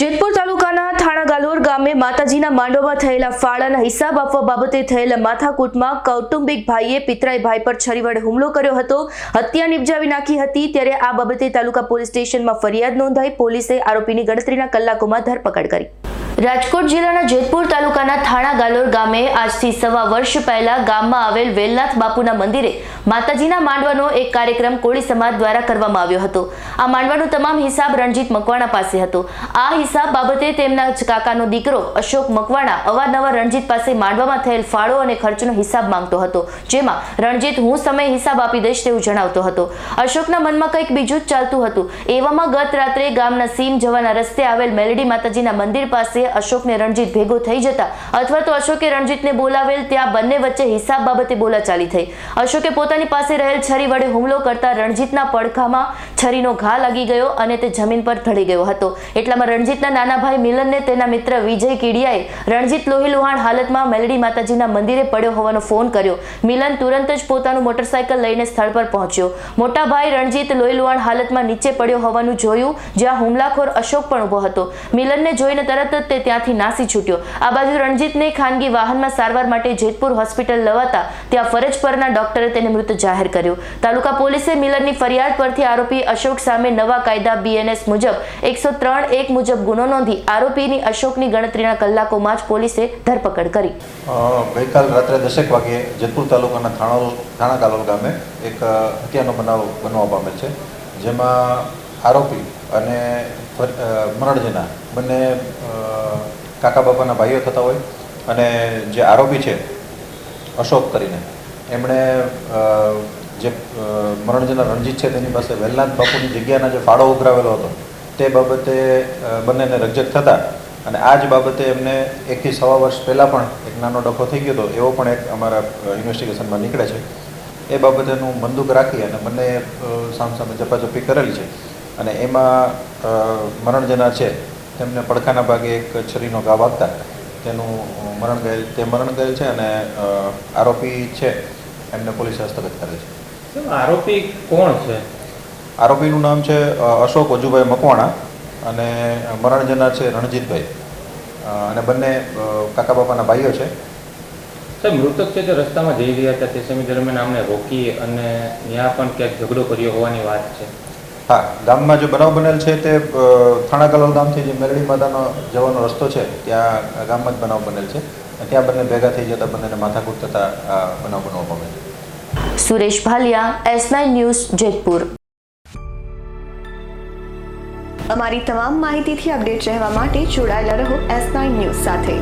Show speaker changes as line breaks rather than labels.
જેતપુર તાલુકાના થાણા ગાલોર ગામે માતાજીના માંડવામાં થયેલા ફાળાના હિસાબ આપવા બાબતે થયેલા માથાકૂટમાં કૌટુંબિક ભાઈએ, પિતરાઈ ભાઈ પર છરી વડે હુમલો કર્યો હતો. હત્યા નિપજાવી નાખી હતી ત્યારે આ બાબતે તાલુકા પોલીસ સ્ટેશનમાં ફરિયાદ નોંધાઈ પોલીસે આરોપીની ગણતરીના કલાકોમાં ધરપકડ કરી. રાજકોટ જિલ્લાના જેતપુર તાલુકાના થાણા ગાલોર ગામે આજથી સવા વર્ષ પહેલા ગામમાં આવેલ વેલનાથ બાપુના મંદિરે માતાજીના માંડવાનો એક કાર્યક્રમ કોળી સમાજ દ્વારા કરવામાં આવ્યો હતો. આ માંડવાનો તમામ હિસાબ રણજીત મકવાણા પાસે હતો. આ હિસાબ બાબતે તેમના કાકાનો દીકરો અશોક મકવાણા અવારનવાર રણજીત પાસે માંડવામાં થયેલ ફાળો અને ખર્ચનો હિસાબ માંગતો હતો, જેમાં રણજીત હું સમય હિસાબ આપી દઈશ તેવું જણાવતો હતો. અશોકના મનમાં કંઈક બીજું જ ચાલતું હતું. એવામાં ગત રાત્રે ગામના સીમ જવાના રસ્તે આવેલ મેલડી માતાજીના મંદિર પાસે અશોકને રણજીત ભેગો થઈ જતા અથવા તો અશોકે રણજીતને બોલાવેલ ત્યાં બંને વચ્ચે હિસાબ બાબતે બોલાચાલી થઈ. અશોકે પોતાની પાસે રહેલ છરી વડે હુમલો કરતા રણજીતના પડખામાં છરીનો ઘા લાગી ગયો અને તે જમીન પર ઢળી ગયો હતો. એટલામાં રણજીતના નાના ભાઈ મિલનને તેના મિત્ર વિજય કીડિયાએ રણજીત લોહી લુહાણ હાલતમાં મેલડી માતાજીના મંદિરે પડ્યો હોવાનો ફોન કર્યો. મિલન તુરંત જ પોતાનું મોટરસાયકલ લઈને સ્થળ પર પહોંચ્યો. મોટા ભાઈ રણજીત લોહી લુહાણ હાલતમાં નીચે પડ્યો હોવાનું જોયું, જ્યાં હુમલાખોર અશોક પણ ઊભો હતો. મિલનને જોઈને તરત જ ત્યાંથી નાસી છૂટ્યો. આ બાજુ રણજીતને ખાનગી વાહનમાં સારવાર માટે જેતપુર હોસ્પિટલ લવાતા ત્યાં ફરજ પરના ડોક્ટરે તેને મૃત જાહેર કર્યો. તાલુકા પોલીસે મિલનની ફરિયાદ પરથી આરોપી અશોક સામે નવા કાયદા બીએનએસ મુજબ એકસો ત્રણ એક મુજબ ગુનો નોંધી આરોપીની અશોકની ગણતરીના કલાકોમાં જ પોલીસે ધરપકડ કરી.
ગઈકાલ રાત્રે દસેક વાગે જેતપુર તાલુકાના થાણા થાણા કાલોલ ગામે એક હત્યાનો બનાવ બનવા પામેલ છે. જેમાં આરોપી અને મરણજના બંને કાકા બાપાના ભાઈઓ થતા હોય અને જે આરોપી છે, અશોક કરીને, એમણે જે મરણજના રણજીત છે તેની પાસે વેલનાથ બાપુની જગ્યાના જે ફાળો ઉઘરાવેલો હતો, તે બાબતે બંનેને રકઝક થતા અને આ જ બાબતે એમને એકથી સવા વર્ષ પહેલાં પણ એક નાનો ડખો થઈ ગયો હતો, એવો પણ એક અમારા ઇન્વેસ્ટિગેશનમાં નીકળે છે. એ બાબતેનું બંદૂક રાખી અને બંને સામસામે ઝપાઝપી કરેલી છે. અને એમાં મરણજના છે તેમને પડખાના ભાગે એક છરીનો ઘા વાગતા તેનું મરણ ગયેલ તે મરણ ગયેલ છે અને આરોપી છે. એમને પોલીસે હસ્તગત કરે છે.
આરોપી કોણ છે?
આરોપીનું નામ છે અશોક વજુભાઈ મકવાણા અને મરણ જનાર છે રણજીતભાઈ. અને બંને કાકા બાપાના ભાઈઓ છે.
સાહેબ મૃતક છે તે રસ્તામાં જઈ રહ્યા હતા. તે સમય દરમિયાન આમને રોકી અને ત્યાં પણ ક્યાંક ઝઘડો કર્યો હોવાની વાત છે.
હા ગામમાં જે બનાવ બનેલ છે તે થાણા કલોલ ગામથી જે મેરડી માતાનો જવાનો રસ્તો છે ત્યાં ગામમાં જ બનાવ બનેલ છે. ત્યાં બંને ભેગા થઈ જતા બંનેને માથાકૂટ થતા બનાવ બનવા પામે છે.
Suresh Bhaliya S nine news Jetpur.
અમારી તમામ માહિતીથી અપડેટ રહેવા માટે જોડાયેલા રહો એસ નાઇન ન્યૂઝ સાથે.